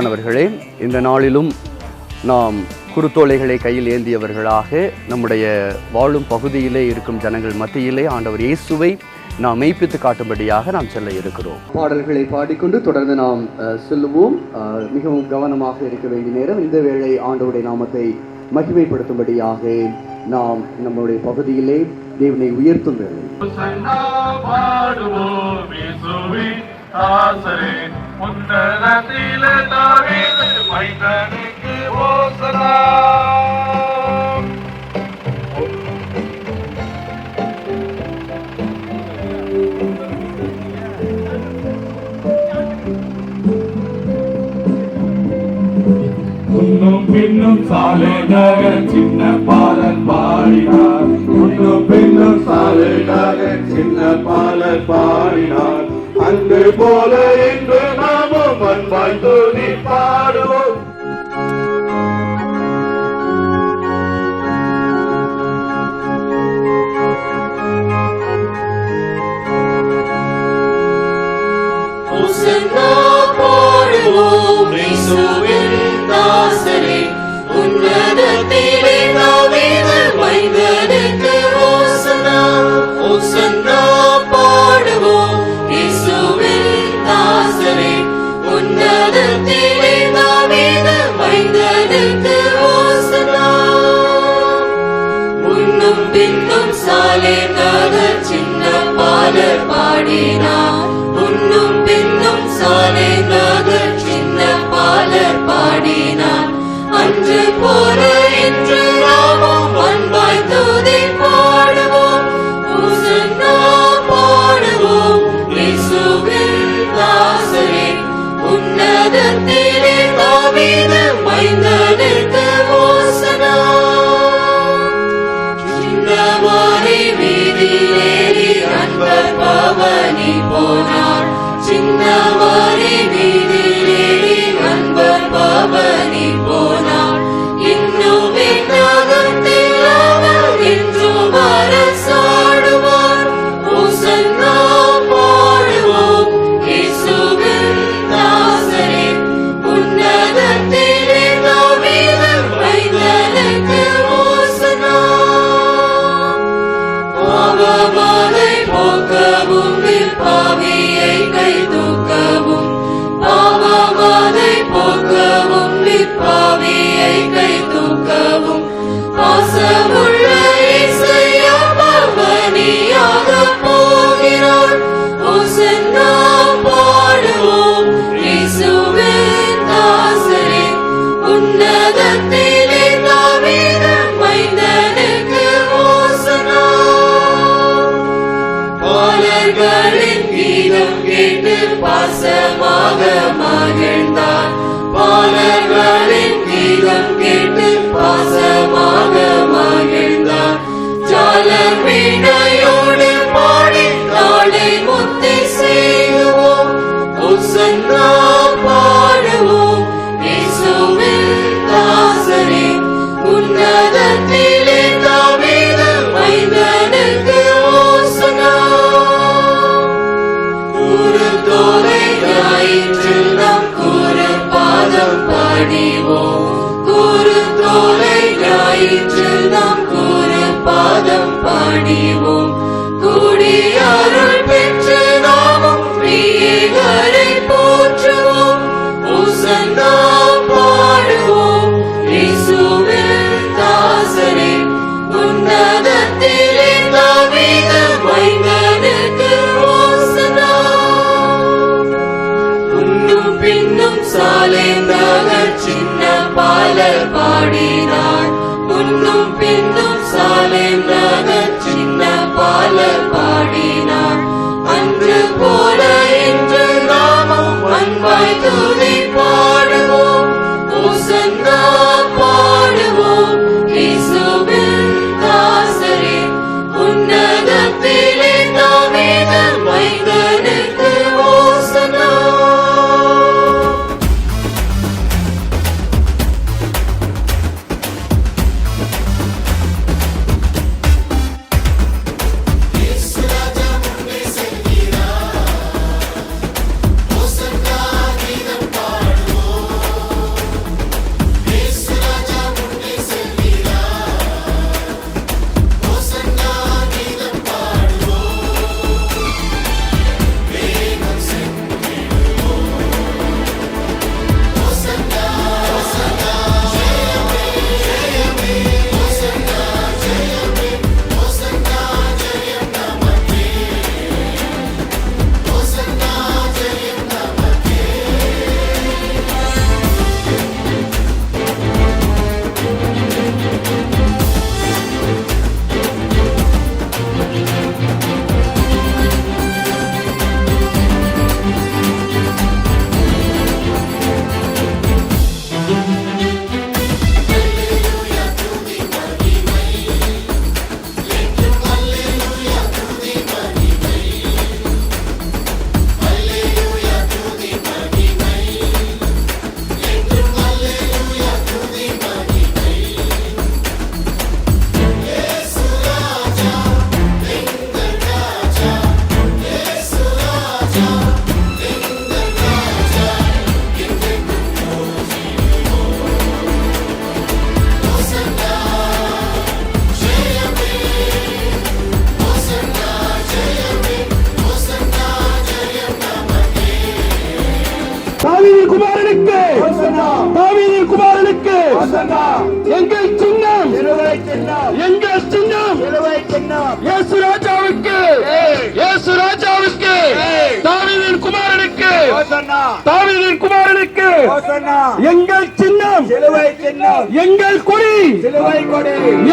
அன்பானவர்களே இந்த நாளிலும் நாம் குருத்தோலைகளை கையில் ஏந்தியவர்களாக நம்முடைய வாழும் பகுதியிலே இருக்கும் ஜனங்கள் மத்தியிலே ஆண்டவர் இயேசுவை நாம் மெய்ப்பித்து காட்டும்படியாக நாம் செல்ல இருக்கிறோம். பாடல்களை பாடிக்கொண்டு தொடர்ந்து நாம் செல்லுவோம். மிகவும் கவனமாக இருக்க வேண்டிய நேரம் இந்த வேளை ஆண்டவருடைய நாமத்தை மகிமைப்படுத்தும்படியாக நாம் நம்முடைய பகுதியிலே தேவனை உயர்த்தும் வேளை. சன்னா தாவீது மைந்தனுக்கு ஓசனா முன்னும் பின்னும் சாலை நகர் சின்ன பாலன் பாடினார். முன்னும் பின்னும் சாலை நகர் சின்ன பாலன் பாடினார். அன்று போல இன்று அன்பாய் துதி பாடுவோம் ஓசன்னா பாடுவோம் இயேசுவின் தாசரே உன்னதத்திலே தாவீது பாடினார் முன்னும் பின்னும் சாலே சின்ன பாலர் பாடினார் அன்று போல என்று আমারে மகிழ்ந்தார். பாலர்களின் கீதம் கேட்டு சின்ன பாலர் பாடினார் முன்னும் பின்னும் சாலை To the riporo.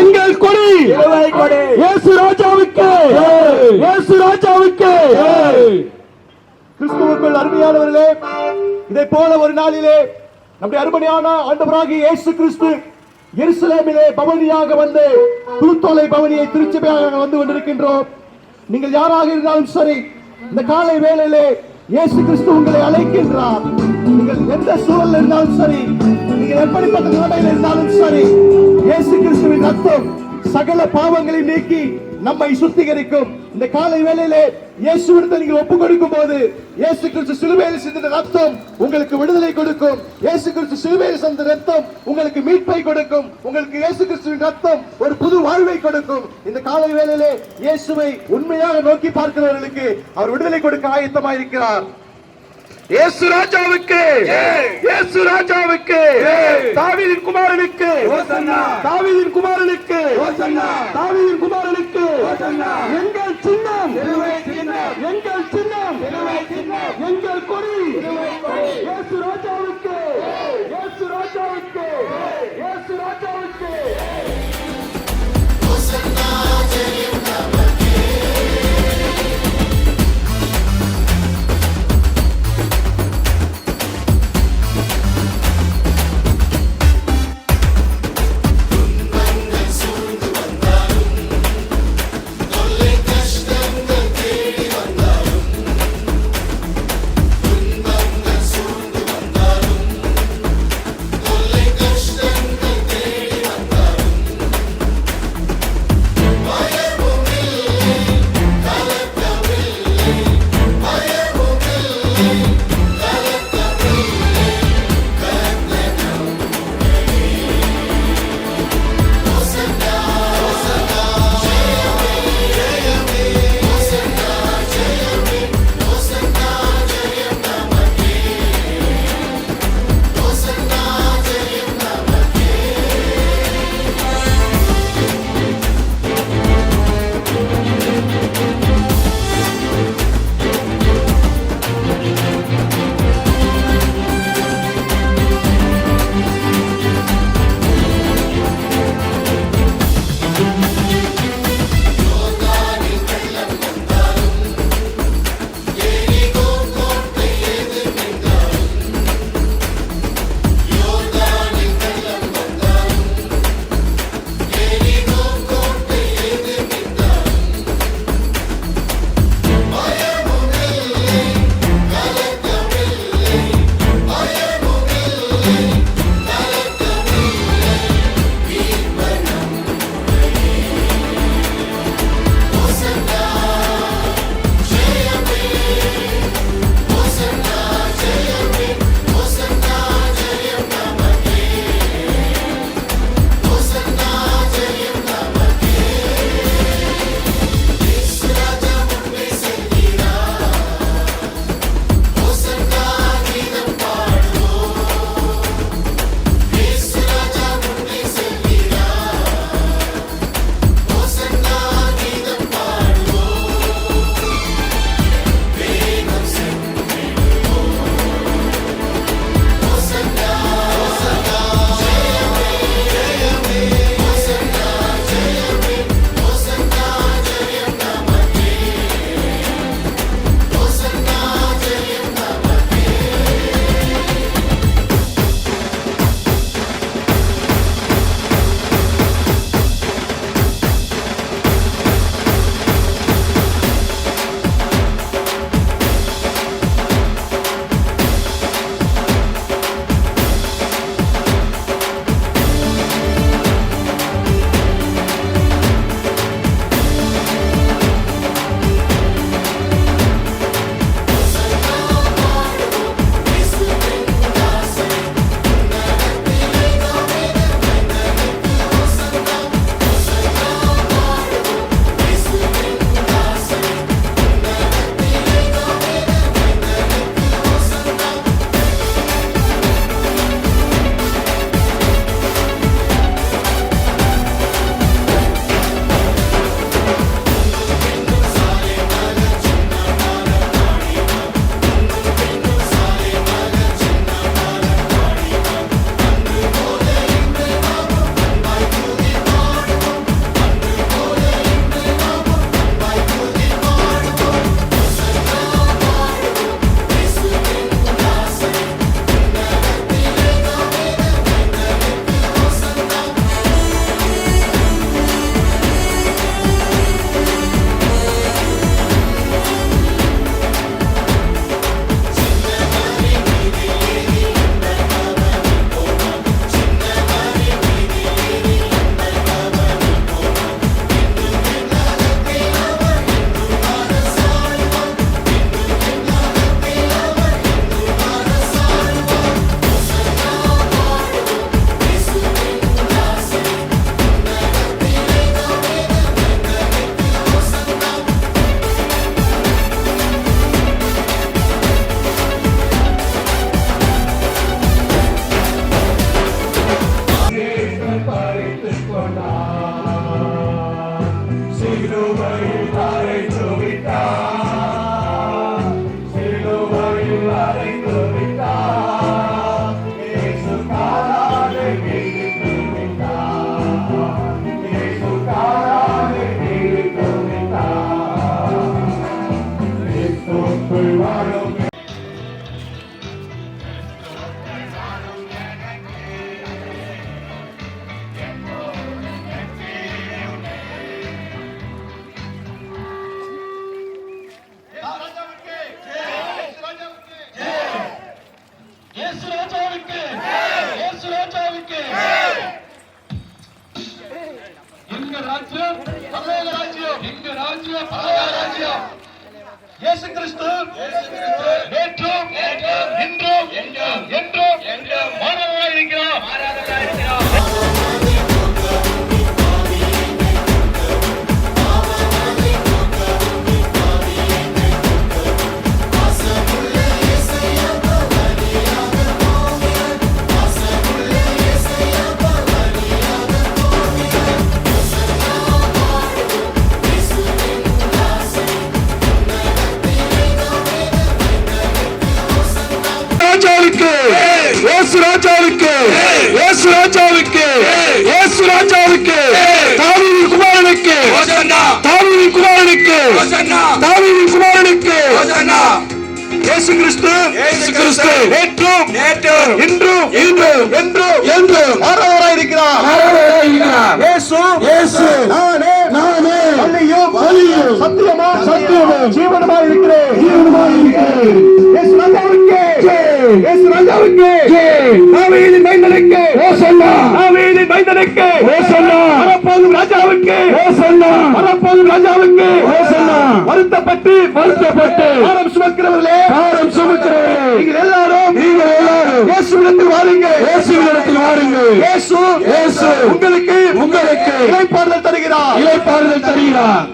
எங்கள் கொடி. இயேசு ராஜாவுக்கு. இயேசு ராஜாவுக்கு. கிறிஸ்துவுக்குள் அருமையானவர்களே இதை போல ஒரு நாளிலே நம்முடைய அருமையான ஆண்டவராகிய இயேசு கிறிஸ்து எருசலேமிலே பவனியாக வந்து புதுத்தோலை பவனியை திருச்சபையாக வந்து கொண்டிருக்கின்றோம். நீங்கள் யாராக இருந்தாலும் சரி இந்த காலை வேளையிலே இயேசு கிறிஸ்து உங்களை அழைக்கின்றார். நீங்கள் எந்த சூழல் இருந்தாலும் சரி நீங்கள் எப்படிப்பட்ட நிலைமையில் இருந்தாலும் சரி இயேசு கிறிஸ்துவின் ரத்தம் சகல பாவங்களை நீக்கி நம்மை சுத்திகரிக்கும். இந்த காலை வேளையிலே இயேசுவிடத்தில் நீங்கள் ஒப்பு கொடுக்கும் போது இயேசு கிறிஸ்து சிலுவையில் சிந்தின ரத்தம் உங்களுக்கு விடுதலை கொடுக்கும். இயேசு கிறிஸ்து சிலுவையில் சிந்த ரத்தம் உங்களுக்கு மீட்பை கொடுக்கும். உங்களுக்கு இயேசு கிறிஸ்துவின் ரத்தம் ஒரு புது வாழ்வை கொடுக்கும். இந்த காலை வேளையிலே இயேசுவை உண்மையாக நோக்கி பார்க்கிறவர்களுக்கு அவர் விடுதலை கொடுக்க ஆயத்தமாயிருக்கிறார். இயேசு ராஜாவுக்கு. இயேசு ராஜாவுக்கு. தாவீதின் குமாரனுக்கு. தாவீதின் குமாரனுக்கு. தாவீதின் குமாரனுக்கு. எங்கள் சின்னம். எங்கள் சின்னம். எங்கள் கொடி. நேற்றும் நேற்றும் இன்றும் இன்றும் என்றும் என்றும் மாறவராய் இருக்கிறார் இயேசு இயேசு நானே நானே வழியும் வழியும் சத்தியமா சத்தியமும் ஜீவனமாய் இருக்கிறேன் ஜீவனமாய் இருக்கிறேன் இயேசு ராஜாவுக்கு இயேசு ராஜாவுக்கு தாவீதின் மைந்தனுக்கு. ஓசன்னா. தாவீதின் மைந்தனுக்கு. ஓசன்னா. வரப்போகும் ராஜாவுக்கு. ஓசன்னா. வரப்போகும் ராஜாவுக்கு. ஓசன்னா. வருத்தப்பட்டு வருத்தப்பட்டு. பாரம் சுமக்கிறவர்களே. பாரம் சுமக்கிறவர்களே. நீங்கள் எல்லாரும் நீங்கள் எல்லாரும் இயேசுவிடத்தில் வாருங்கள் இயேசுவிடத்தில் வாருங்கள் இயேசு இயேசு உங்களுக்கு உங்களுக்கு இளைப்பாறுதல் தருகிறார். இளைப்பாறுதல் தருகிறார்.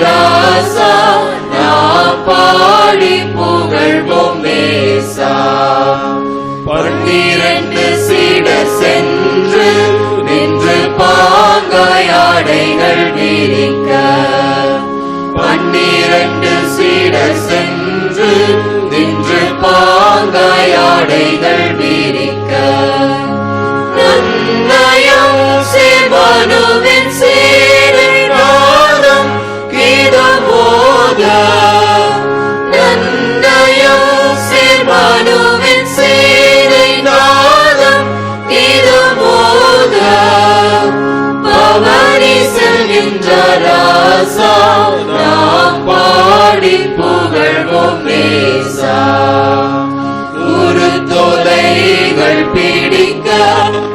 ராசா நாம் பாடி புகழ்வோம் நேசா பன்னிரண்டு சீடர் சென்று நின்று பாங்காயாடைகள் விரிக்க. பன்னிரண்டு தேடிட சென்று நின்று பாங்காய் ஆடைகள் விரிக்க. நன்னயம் சிவனுவின் சீரநாதம் கீதமோத. நன்னயம் சிவனுவின் சீரநாதம் கீதமோத. பவனி செல்கின்ற ராசா புகழ்வோம் குரு தொலைகள் பிடிக்க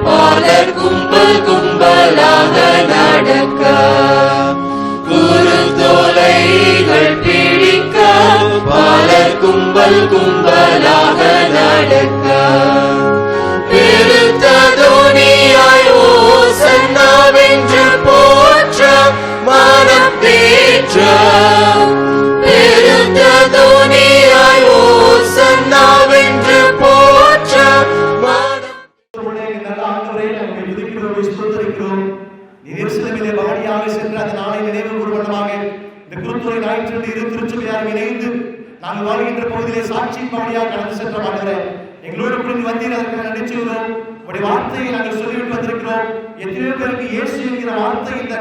பாலர் கும்பல் கும்பலாக நடக்க. குரு தொலைகள் பிடிக்க பாலர் கும்பல் கும்பலாக நடக்க. பவனியாக ஆண்டவரே எங்களோடு கூட நீ வந்தீர் அதற்கு நன்றி உடைய வார்த்தையை நாங்கள் சொல்லிவிட்டு வந்திருக்கிறோம். எத்தனையோ பேருக்கு இயேசு என்கிற வார்த்தை இந்த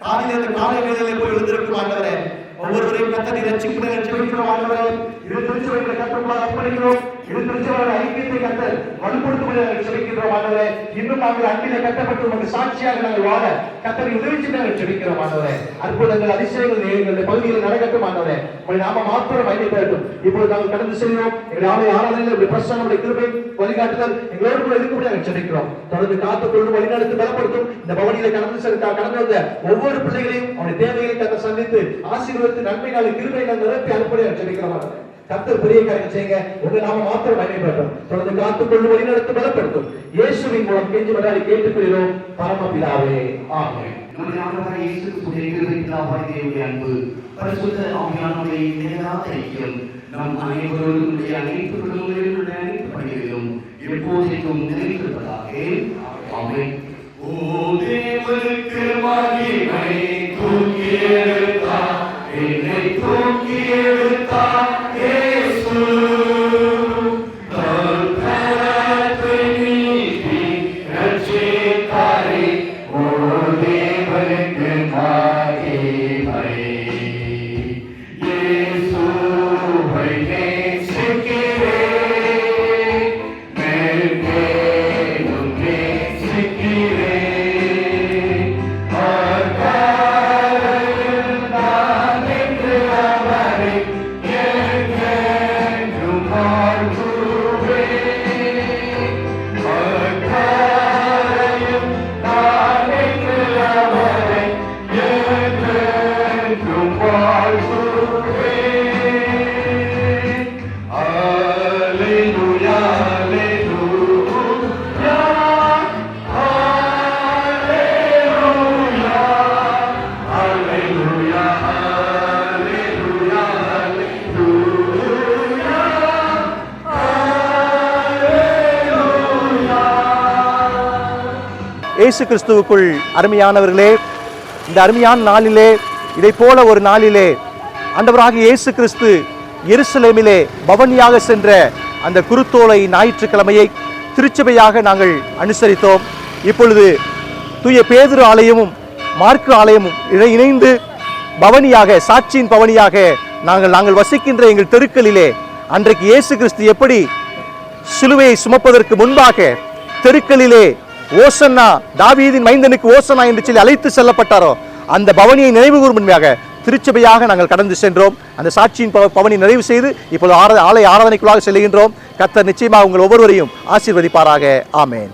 காலையில இந்த காலை வேலையில போய் எழுந்திருக்கும் ஆண்டவரே ஒவ்வொருவரையும் கத்தனை ரட்சிப்புடன் ரட்சிக்கிறோம் ஆண்டவரே இரு திருச்சபைகளை கற்றுக்கொள்ள அர்ப்பணிக்கிறோம் இது கிறிஸ்தவர்கள் ஐக்கியத்தை கத்த வலுப்படுத்தக்கூடிய நாங்கள் செபிக்கின்றோம் ஆண்டவரே இன்னும் நாங்கள் அன்பிலே கட்டப்பட்டு உமக்கு சாட்சியாக நாங்கள் வாழ கத்தரை உதவி நாங்கள் செபிக்கிறோம் ஆண்டவரே. அற்புதங்கள் அதிசயங்கள் எங்களுடைய பகுதியில் நடக்கட்டும் ஆண்டவரே. உங்களை நாம மாத்திரம் பயணிப்பட்டும் இப்பொழுது நாங்கள் கடந்து செல்கிறோம். எங்கள் ஆலய ஆராதனையில் உடைய பிரசனமுடைய கிருபை வழிகாட்டுதல் எங்களோடு கூட இருக்கும்படி நாங்கள் செபிக்கிறோம் தொடர்ந்து காத்துக்கொண்டு வழிநடத்தி பலப்படுத்தும் இந்த பவனியில கடந்து செல்ல கடந்து வந்த ஒவ்வொரு பிள்ளைகளையும் அவனுடைய தேவைகளை கத்த சந்தித்து ஆசீர்வதித்து நன்மைகளை கிருபை நாங்கள் நிரப்பி அனுப்படி நாங்கள் செபிக்கிறோம் ஆண்டவரே. கர்த்தர் பெரிய காரியம் செய்யுங்க. உங்க நாம மாத்திரம் பயன்படுத்தும் தொடர்ந்து காத்துக்கொண்டு வழிநடத்தி பலப்படுத்தும். இயேசுவின் மூலம் கெஞ்சி மன்றாடி கேட்டுக்கொள்கிறோம். பரமபிதாவே ஆமென். நம்முடைய ஆண்டவராகிய இயேசு கிறிஸ்துவின் கிருபை பிதாவாகிய தேவனுடைய அன்பு பரிசுத்த ஆவியானவருடைய நிலையான ஐக்கியம் நம் அனைவரோடும் உடைய அனைத்து குடும்பங்களிலும் உள்ள அனைத்து பணிகளிலும் எப்போதைக்கும் நிலைத்திருப்பதாக ஆமென். ஓ தேவனுக்கு மகிமை. இயேசு கிறிஸ்துவுக்குள் அருமையானவர்களே இந்த அருமையான நாளிலே இதை போல ஒரு நாளிலே ஆண்டவராகிய இயேசு கிறிஸ்து எருசலேமிலே பவனியாக சென்ற அந்த குருத்தோலை ஞாயிற்றுக்கிழமையை திருச்சபையாக நாங்கள் அனுசரித்தோம். இப்பொழுது தூய பேதுரு ஆலயமும் மார்க்கு ஆலயமும் இதை இணைந்து பவனியாக சாட்சியின் பவனியாக நாங்கள் நாங்கள் வசிக்கின்ற எங்கள் தெருக்களிலே அன்றைக்கு இயேசு கிறிஸ்து எப்படி சிலுவையை சுமப்பதற்கு முன்பாக தெருக்களிலே ஓசன்னா தாவீதின் மைந்தனுக்கு ஓசனா என்று சொல்லி அழைத்து செல்லப்பட்டாரோ அந்த பவனியை நினைவு கூர்மையாக திருச்சபையாக நாங்கள் கடந்து சென்றோம். அந்த சாட்சியின் பவனி நிறைவு செய்து இப்போது ஆர ஆலய ஆராதனைக்குள்ளாக செல்கின்றோம். கத்தர் நிச்சயமாக உங்கள் ஒவ்வொருவரையும் ஆசீர்வதிப்பாராக. ஆமேன்.